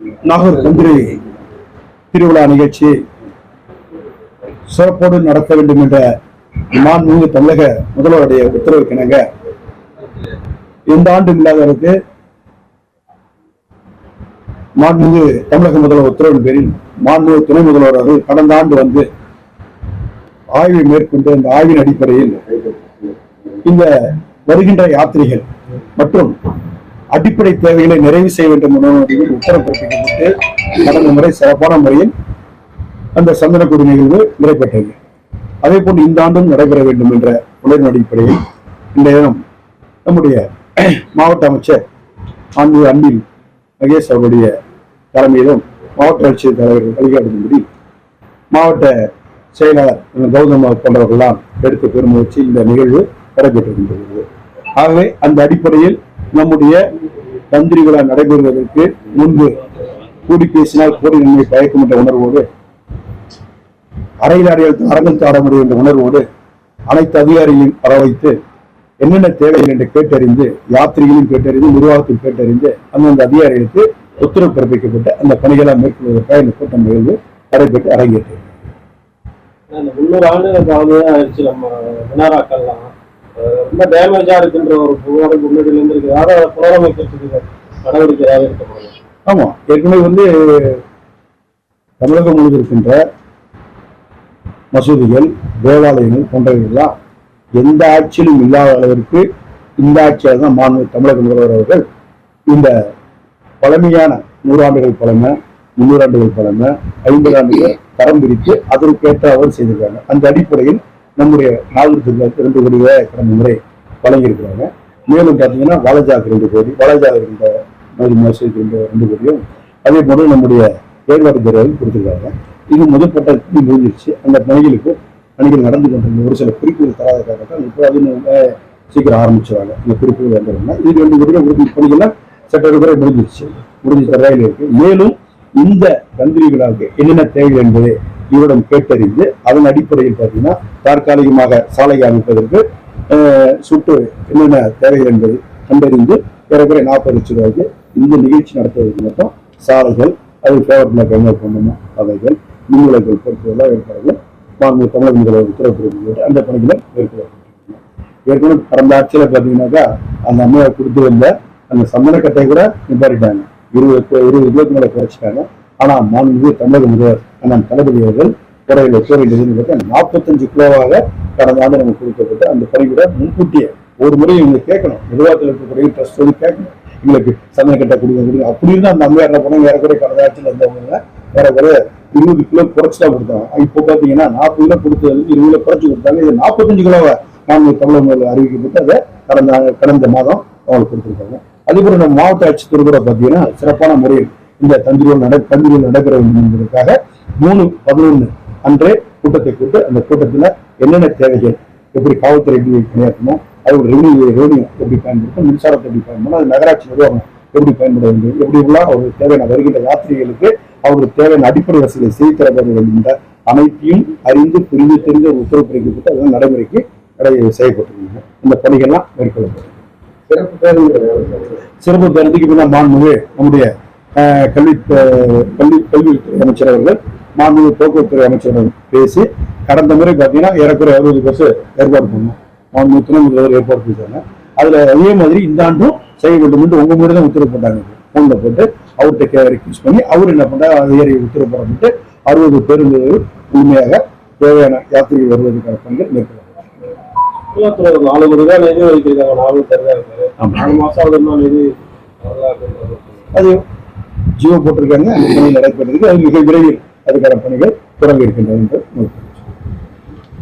நாகூர் தந்திரி திருவிழா நிகழ்ச்சி சிறப்போடு நடத்த வேண்டும் என்ற மாண்புமிகு தமிழக முதல்வருடைய உத்தரவுக்கு இணங்க இந்த ஆண்டு இல்லாதவருக்கு மாண்புமிகு தமிழக முதல்வர் உத்தரவின் பேரில் மாண்புமிகு துணை முதல்வர் அவர்கள் கடந்த ஆண்டு வந்து ஆய்வை மேற்கொண்டு அந்த ஆய்வின் அடிப்படையில் இந்த வருகின்ற யாத்திரைகள் மற்றும் அடிப்படை தேவைகளை நிறைவு செய்ய வேண்டும் என்ற முறையில் உத்தரவு பிறப்பிக்கப்பட்டு கடந்த முறை சிறப்பான முறையில் அந்த சந்தனக்குடி நிகழ்வு நிறைவேற்றது அதே போன்று இந்த ஆண்டும் நடைபெற வேண்டும் என்ற உணர்வின் அடிப்படையில் இன்றைய தினம் நம்முடைய மாவட்ட அமைச்சர் ஆண்டு அன்பில் மகேஷ் அவருடைய தலைமையிலும் மாவட்ட ஆட்சியர் தலைவர்கள் வழிகாட்டும்படி மாவட்ட செயலாளர் கௌதம் போன்றவர்கள்லாம் எடுத்து பெரும் முயற்சி இந்த நிகழ்வு நடைபெற்றிருக்கின்றது. ஆகவே அந்த அடிப்படையில் நம்முடைய தந்திரி விழா நடைபெறுவதற்கு முன்பு கூடி பேசினால் கூடி நன்மை பயக்கும் என்ற உணர்வோடு அறையில் அறையில் தாட முடியும் என்ற உணர்வோடு அனைத்து அதிகாரிகளையும் வரவைத்து என்னென்ன தேவைகள் என்று கேட்டறிந்து யாத்திரிகளையும் கேட்டறிந்து நிர்வாகத்தையும் கேட்டறிந்து அந்தந்த அதிகாரிகளுக்கு உத்தரவு பிறப்பிக்கப்பட்ட அந்த பணிகளை மேற்கொள்வதற்காக இந்த கூட்டம் நிகழ்வு நடைபெற்று அரங்கேற்றது முன்னூறு ஆண்டுகள் ஆயிடுச்சு நம்ம வினாராக்கள்லாம் ரொம்ப டேமேஜா இருக்குன்ற ஒரு புகார் முன்னாடி இருந்திருக்கு அதை புனரமைக்கிறதுக்கு நடவடிக்கையாக ஏதாவது எடுக்கப்படணும் ஆமா. ஏற்கனவே வந்து தமிழகம் முழுவதும் மசூதிகள் தேவாலயங்கள் போன்றவைகள்லாம் எந்த ஆட்சியிலும் இல்லாத அளவிற்கு இந்த ஆட்சியால் தான் மாண்பு தமிழக முதல்வர் அவர்கள் இந்த பழமையான நூறாண்டுகள் பழமை முன்னூறாண்டுகள் பழமை ஐம்பது ஆண்டுகள் தரம் பிரித்து அதற்கேற்ற அவர் செய்திருக்காங்க. அந்த அடிப்படையில் நம்முடைய நாகரிகத்துக்கு இரண்டு கோடி கடந்த முறை வழங்கியிருக்கிறாங்க. மேலும் பார்த்தீங்கன்னா வாலஜாக்கு ரெண்டு கோடி வாலஜாக்கு இருந்த மாதிரி மசூதிக்கு ரெண்டு ரெண்டு கோடியும் அதே போல நம்முடைய வேறுபாடு துறையில் கொடுத்துருக்காங்க. இது முதல் கூடி முடிஞ்சிருச்சு. அந்த பணிகளுக்கு பணிகள் நடந்து கொண்டிருந்த ஒரு சில குறிப்புகள் தராத காரணத்தால் இப்போ அது சீக்கிரம் ஆரம்பிச்சுவாங்க இந்த குறிப்புகள் வந்ததுன்னா இது ரெண்டு கோடியில் உறுதி பணிகள்லாம் சட்ட குறை முடிஞ்சிருச்சு. முடிஞ்ச தரையில் இருக்கு. மேலும் இந்த தந்திரி விழாவுக்கு என்னென்ன தேவை என்பதை இவரிடம் கேட்டறிந்து அதன் அடிப்படையில் பார்த்தீங்கன்னா தற்காலிகமாக சாலையை அமைப்பதற்கு சுட்டு என்னென்ன தேவை என்பது கண்டறிந்து ஏறக்குறைய நாற்பது லட்சம் ரூபாய்க்கு இந்த நிகழ்ச்சி நடத்துவதற்கு மட்டும் சாலைகள் அது ஃபேவர் பிளாக் பண்ணணும் அவைகள் மின்விளக்குகள் பொறுத்தவரை ஏற்பாடுகள் மாநில தமிழக முதல்வர் உத்தரவு அந்த பணிகளை மேற்கொள்ளப்பட்டிருக்கிறாங்க ஏற்கனவே கடந்த ஆட்சியில் பார்த்தீங்கன்னாக்கா அந்த அம்மையார் கொடுத்து வந்த அந்த சந்தனக்கட்டை கூட நிப்பாட்டிட்டாங்க. இருபது இருபது கிலோக்கு மேலே குறைச்சிட்டாங்க. ஆனால் மாநில தமிழக முதல்வர் அண்ணன் தளபதி அவர்கள் குறையில் வைக்க நாற்பத்தஞ்சு கிலோவாக கடந்த ஆண்டு நமக்கு கொடுக்கப்பட்டு அந்த பணி முன்கூட்டியே ஒரு முறை இவங்க கேட்கணும். நிர்வாகத்தில் இருக்கக்கூடிய ட்ரஸ்ட் சொல்லி கேட்கணும். எங்களுக்கு சந்தனக்கட்டை கொடுங்க கொடுங்க. அப்படி இருந்தால் அந்த அம்மையார் என்ன பண்ணாங்க ஏறக்குறைய கடந்த ஆட்சியில் இருந்தவங்க ஏறக்குறைய இருபது கிலோ குறைச்சு தான் கொடுத்தாங்க இப்போ பார்த்தீங்கன்னா நாற்பது கிலோ கொடுத்தது வந்து இருபது கிலோ குறைச்சி கொடுத்தாங்க இது நாற்பத்தஞ்சு கிலோவை மாநில தமிழக அறிவிக்கப்பட்டு அதை கடந்த கடந்த மாதம் அவங்களுக்கு கொடுத்துருக்காங்க. அதே போல நம்ம மாவட்ட ஆட்சி கூட பார்த்தீங்கன்னா சிறப்பான முறையில் இந்த தந்திரிகள் நட தந்திரிகள் நடைபெற வேண்டும் என்பதற்காக மூணு பதினொன்று அன்றே கூட்டத்தை கூட்டு அந்த கூட்டத்தில் என்னென்ன தேவைகள் எப்படி காவல்துறை எப்படி பணியாற்றணும் அதோட ரெவன்யூ ரெவன்யூ எப்படி பயன்படுத்தும் மின்சாரத்தை எப்படி பயன்படும் அது நகராட்சி நிர்வாகம் எப்படி பயன்பட வேண்டும் எப்படி எல்லாம் அவர்களுக்கு தேவையான வருகின்ற யாத்திரிகளுக்கு அவர்களுக்கு தேவையான அடிப்படை வசதியை செய்து தர என்ற அனைத்தையும் அறிந்து புரிந்து தெரிந்து ஒரு உத்தரவு பிறப்பிக்கப்பட்டு அதெல்லாம் நடைமுறைக்கு நடை செய்யப்பட்டிருக்காங்க இந்த பணிகள்லாம் மேற்கொள்ளப்படும் சிறப்பு பேருந்து சிறப்பு பேருந்துக்கு பின்னால் மாண்புமிகு நம்முடைய கல்வி கல்வி கல்வித்துறை அமைச்சர் அவர்கள் மாண்புமிகு போக்குவரத்துறை அமைச்சரிடம் பேசி கடந்த முறை பார்த்தீங்கன்னா ஏறக்குறைய அறுபது பஸ் ஏற்பாடு பண்ணோம். மாண்புமிகு துணை முதல்வர் ஏற்பாடு செய்தாங்க அதுல அதே மாதிரி இந்த ஆண்டும் செய்ய வேண்டும் என்று உங்க முறை தான் உத்தரவு போட்டாங்க. போன்ல போட்டு அவர்கிட்ட ரெக்யூஸ் பண்ணி அவர் என்ன பண்றாரு? அதிகாரி உத்தரவு போடப்பட்டு அறுபது பேருந்துகள் முழுமையாக தேவையான யாத்திரைகள் வருவதற்கான சுற்றுலாத்துறை ஒரு நாலு கோடி ரூபாய் நிதி ஒதுக்கியிருக்காங்க. நாலு மாசம். அது ஜியோ போட்டிருக்காங்க. அந்த பணி நடைபெறுவதற்கு அது மிக விரைவில் அதுக்கான பணிகள் தொடங்க இருக்கின்றன என்று நோக்கம்